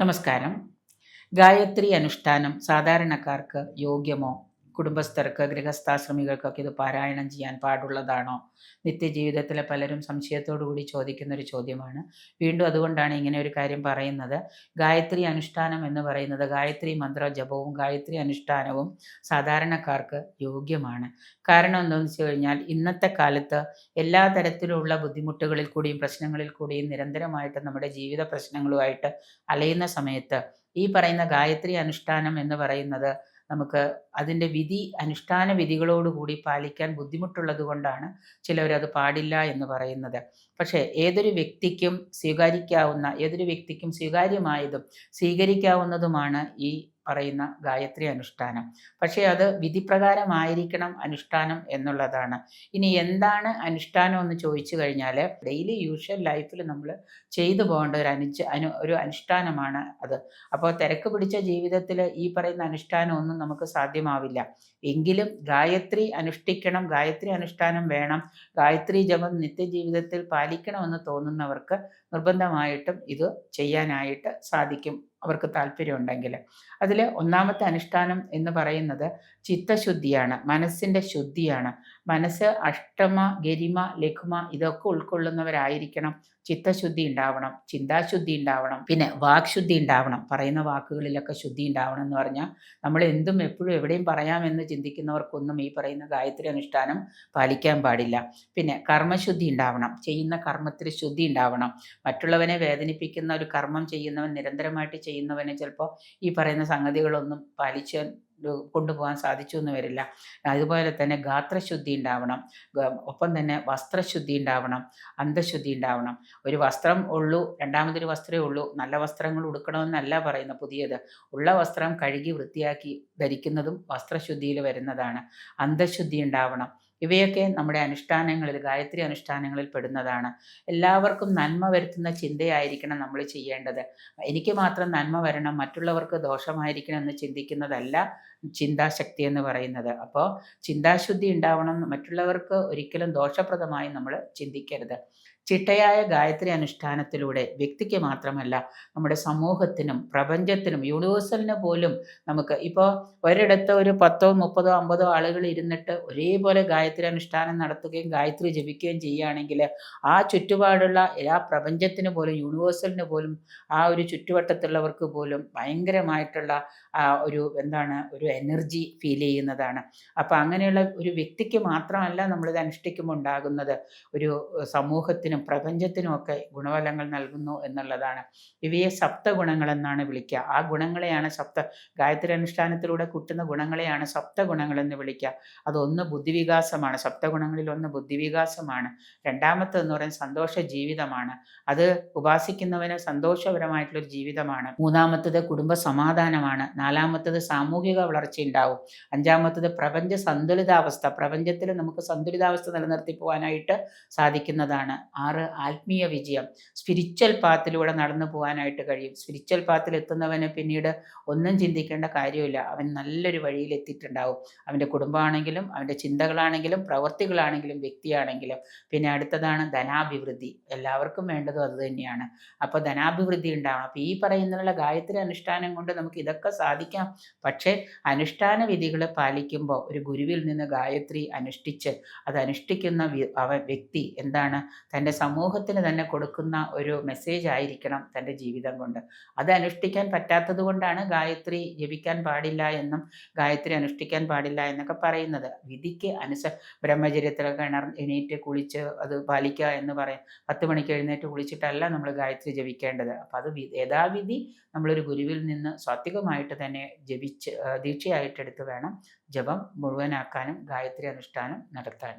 നമസ്കാരം. ഗായത്രി അനുഷ്ഠാനം സാധാരണക്കാർക്ക് യോഗ്യമോ? കുടുംബസ്ഥർക്ക് ഗൃഹസ്ഥാശ്രമികൾക്കൊക്കെ ഇത് പാരായണം ചെയ്യാൻ പാടുള്ളതാണോ? നിത്യജീവിതത്തിലെ പലരും കൂടി ചോദിക്കുന്ന ഒരു ചോദ്യമാണ്. വീണ്ടും അതുകൊണ്ടാണ് ഇങ്ങനെ ഒരു കാര്യം പറയുന്നത്. ഗായത്രി അനുഷ്ഠാനം എന്ന് പറയുന്നത് ഗായത്രി മന്ത്ര ജപവും ഗായത്രി അനുഷ്ഠാനവും സാധാരണക്കാർക്ക് യോഗ്യമാണ്. കാരണം എന്താണെന്ന് വെച്ച് കഴിഞ്ഞാൽ ഇന്നത്തെ കാലത്ത് എല്ലാ തരത്തിലുള്ള ബുദ്ധിമുട്ടുകളിൽ കൂടിയും പ്രശ്നങ്ങളിൽ കൂടിയും നിരന്തരമായിട്ട് നമ്മുടെ ജീവിത പ്രശ്നങ്ങളുമായിട്ട് അലയുന്ന സമയത്ത് ഈ പറയുന്ന ഗായത്രി അനുഷ്ഠാനം എന്ന് പറയുന്നത് നമുക്ക് അതിന്റെ വിധി അനുഷ്ഠാന വിധികളോടുകൂടി പാലിക്കാൻ ബുദ്ധിമുട്ടുള്ളത് കൊണ്ടാണ് ചിലവരത് പാടില്ല എന്ന് പറയുന്നത്. പക്ഷേ ഏതൊരു വ്യക്തിക്കും സ്വീകരിക്കാവുന്ന ഏതൊരു വ്യക്തിക്കും സ്വീകാര്യമായതും സ്വീകരിക്കാവുന്നതുമാണ് ഈ പറയുന്ന ഗായത്രി അനുഷ്ഠാനം. പക്ഷേ അത് വിധിപ്രകാരമായിരിക്കണം അനുഷ്ഠാനം എന്നുള്ളതാണ്. ഇനി എന്താണ് അനുഷ്ഠാനം എന്ന് ചോദിച്ചു കഴിഞ്ഞാൽ ഡെയിലി യൂഷ്വൽ ലൈഫിൽ നമ്മൾ ചെയ്തു പോകേണ്ട ഒരു അനുജ അനു ഒരു അനുഷ്ഠാനമാണ് അത്. അപ്പോൾ തിരക്ക് പിടിച്ച ജീവിതത്തിൽ ഈ പറയുന്ന അനുഷ്ഠാനം ഒന്നും നമുക്ക് സാധ്യമാവില്ല. എങ്കിലും ഗായത്രി അനുഷ്ഠിക്കണം ഗായത്രി അനുഷ്ഠാനം വേണം ഗായത്രി ജപം നിത്യജീവിതത്തിൽ പാലിക്കണമെന്ന് തോന്നുന്നവർക്ക് നിർബന്ധമായിട്ടും ഇത് ചെയ്യാനായിട്ട് സാധിക്കും. അവർക്ക് താല്പര്യമുണ്ടെങ്കിൽ. അതിൽ ഒന്നാമത്തെ അനുഷ്ഠാനം എന്ന് പറയുന്നത് ചിത്തശുദ്ധിയാണ് മനസ്സിന്റെ ശുദ്ധിയാണ്. മനസ്സ് അഷ്ടമ ഗരിമ ലഘുമ ഇതൊക്കെ ഉൾക്കൊള്ളുന്നവരായിരിക്കണം. ചിത്തശുദ്ധി ഉണ്ടാവണം ചിന്താശുദ്ധി ഉണ്ടാവണം പിന്നെ വാക്ശുദ്ധി ഉണ്ടാവണം. പറയുന്ന വാക്കുകളിലൊക്കെ ശുദ്ധി ഉണ്ടാവണം എന്ന് പറഞ്ഞാൽ നമ്മൾ എന്തും എപ്പോഴും എവിടെയും പറയാമെന്ന് ചിന്തിക്കുന്നവർക്കൊന്നും ഈ പറയുന്ന ഗായത്രി അനുഷ്ഠാനം പാലിക്കാൻ പാടില്ല. പിന്നെ കർമ്മശുദ്ധി ഉണ്ടാവണം ചെയ്യുന്ന കർമ്മത്തിൽ ശുദ്ധി ഉണ്ടാവണം. മറ്റുള്ളവനെ വേദനിപ്പിക്കുന്ന ഒരു കർമ്മം ചെയ്യുന്നവൻ നിരന്തരമായിട്ട് ചെയ്യുന്നവനെ ചിലപ്പോൾ ഈ പറയുന്ന സംഗതികളൊന്നും പാലിച്ച് കൊണ്ടുപോകാൻ സാധിച്ചു എന്ന് വരില്ല. അതുപോലെ തന്നെ ഗാത്രശുദ്ധി ഉണ്ടാവണം. ഒപ്പം തന്നെ വസ്ത്രശുദ്ധി ഉണ്ടാവണം. അന്തശുദ്ധി ഉണ്ടാവണം. ഒരു വസ്ത്രം ഉള്ളൂ രണ്ടാമതൊരു വസ്ത്രമേ ഉള്ളൂ. നല്ല വസ്ത്രങ്ങൾ ഉടുക്കണമെന്നല്ല പറയുന്ന പുതിയത്. ഉള്ള വസ്ത്രം കഴുകി വൃത്തിയാക്കി ധരിക്കുന്നതും വസ്ത്രശുദ്ധിയിൽ വരുന്നതാണ്. അന്തശുദ്ധി ഉണ്ടാവണം. ഇവയൊക്കെ നമ്മുടെ അനുഷ്ഠാനങ്ങളിൽ ഗായത്രി അനുഷ്ഠാനങ്ങളിൽ പെടുന്നതാണ്. എല്ലാവർക്കും നന്മ വരുത്തുന്ന ചിന്തയായിരിക്കണം നമ്മൾ ചെയ്യേണ്ടത്. എനിക്ക് മാത്രം നന്മ വരണം മറ്റുള്ളവർക്ക് ദോഷമായിരിക്കണം എന്ന് ചിന്തിക്കുന്നതല്ല ചിന്താശക്തി എന്ന് പറയുന്നത്. അപ്പോൾ ചിന്താശുദ്ധി ഉണ്ടാവണം മറ്റുള്ളവർക്ക് ഒരിക്കലും ദോഷപ്രദമായി നമ്മൾ ചിന്തിക്കരുത്. ചിട്ടയായ ഗായത്രി അനുഷ്ഠാനത്തിലൂടെ വ്യക്തിക്ക് മാത്രമല്ല നമ്മുടെ സമൂഹത്തിനും പ്രപഞ്ചത്തിനും യൂണിവേഴ്സലിന് പോലും നമുക്ക് ഇപ്പോൾ ഒരിടത്ത് ഒരു പത്തോ മുപ്പതോ അമ്പതോ ആളുകൾ ഇരുന്നിട്ട് ഒരേപോലെ ഗായത്രി അനുഷ്ഠാനം നടത്തുകയും ഗായത്രി ജപിക്കുകയും ചെയ്യുകയാണെങ്കിൽ ആ ചുറ്റുപാടുള്ള എല്ലാ പ്രപഞ്ചത്തിന് പോലും യൂണിവേഴ്സലിന് പോലും ആ ഒരു ചുറ്റുവട്ടത്തുള്ളവർക്ക് പോലും ഭയങ്കരമായിട്ടുള്ള ഒരു എന്താണ് ഒരു എനർജി ഫീൽ ചെയ്യുന്നതാണ്. അപ്പോൾ അങ്ങനെയുള്ള ഒരു വ്യക്തിക്ക് മാത്രമല്ല നമ്മളിത് അനുഷ്ഠിക്കുമ്പോൾ ഉണ്ടാകുന്നത് ഒരു സമൂഹത്തിനും പ്രപഞ്ചത്തിനും ഒക്കെ ഗുണഫലങ്ങൾ നൽകുന്നു എന്നുള്ളതാണ്. ഇവയെ സപ്തഗുണങ്ങളെന്നാണ് വിളിക്കുക. ആ ഗുണങ്ങളെയാണ് സപ്ത ഗായത്രി അനുഷ്ഠാനത്തിലൂടെ കിട്ടുന്ന ഗുണങ്ങളെയാണ് സപ്തഗുണങ്ങളെന്ന് വിളിക്കുക. അതൊന്ന് ബുദ്ധിവികാസമാണ്. സപ്തഗുണങ്ങളിൽ ഒന്ന് ബുദ്ധിവികാസമാണ്. രണ്ടാമത്തെന്ന് പറയുന്നത് സന്തോഷ ജീവിതമാണ് അത് ഉപാസിക്കുന്നവന് സന്തോഷപരമായിട്ടുള്ളൊരു ജീവിതമാണ്. മൂന്നാമത്തത് കുടുംബ സമാധാനമാണ് നാലാമത്തത് സാമൂഹിക വളർച്ച ഉണ്ടാവും. അഞ്ചാമത്തത് പ്രപഞ്ച സന്തുലിതാവസ്ഥ പ്രപഞ്ചത്തിൽ നമുക്ക് സന്തുലിതാവസ്ഥ നിലനിർത്തി പോകാനായിട്ട് സാധിക്കുന്നതാണ് ആറ് ആത്മീയ വിജയം. സ്പിരിച്വൽ പാത്തിലൂടെ നടന്നു പോകാനായിട്ട് കഴിയും. സ്പിരിച്വൽ പാത്തിൽ എത്തുന്നവന് പിന്നീട് ഒന്നും ചിന്തിക്കേണ്ട കാര്യമില്ല. അവൻ നല്ലൊരു വഴിയിൽ എത്തിയിട്ടുണ്ടാവും. അവന്റെ കുടുംബമാണെങ്കിലും അവന്റെ ചിന്തകളാണെങ്കിലും പ്രവൃത്തികളാണെങ്കിലും വ്യക്തിയാണെങ്കിലും. പിന്നെ അടുത്തതാണ് ധനാഭിവൃദ്ധി. എല്ലാവർക്കും വേണ്ടതും അത് തന്നെയാണ്. അപ്പോൾ ധനാഭിവൃദ്ധി ഉണ്ടാവണം. അപ്പോൾ ഈ പറയുന്നതിനുള്ള ഗായത്രി അനുഷ്ഠാനം കൊണ്ട് നമുക്ക് ഇതൊക്കെ സാധിക്കാം. പക്ഷേ അനുഷ്ഠാന വിധികൾ പാലിക്കുമ്പോൾ ഒരു ഗുരുവിൽ നിന്ന് ഗായത്രി അനുഷ്ഠിച്ച് അത് അനുഷ്ഠിക്കുന്ന വ്യക്തി എന്താണ്? തന്റെ സമൂഹത്തിന് തന്നെ കൊടുക്കുന്ന ഒരു മെസ്സേജ് ആയിരിക്കണം തന്റെ ജീവിതം കൊണ്ട്. അത് അനുഷ്ഠിക്കാൻ പറ്റാത്തത് കൊണ്ടാണ് ഗായത്രി ജപിക്കാൻ പാടില്ല എന്നും ഗായത്രി അനുഷ്ഠിക്കാൻ പാടില്ല എന്നൊക്കെ പറയുന്നത്. വിധിക്ക് അനുസ ബ്രഹ്മചര്യത്തിലൊക്കെ കിണർ എണീറ്റ് കുളിച്ച് അത് പാലിക്കുക എന്ന് പറയും. പത്ത് മണിക്ക് എഴുന്നേറ്റ് കുളിച്ചിട്ടല്ല നമ്മൾ ഗായത്രി ജപിക്കേണ്ടത്. അപ്പം അത് യഥാവിധി നമ്മളൊരു ഗുരുവിൽ നിന്ന് സ്വാത്വികമായിട്ട് തന്നെ ജപിച്ച് ദീക്ഷയായിട്ടെടുത്ത് വേണം ജപം മുഴുവനാക്കാനും ഗായത്രി അനുഷ്ഠാനം നടത്താനും.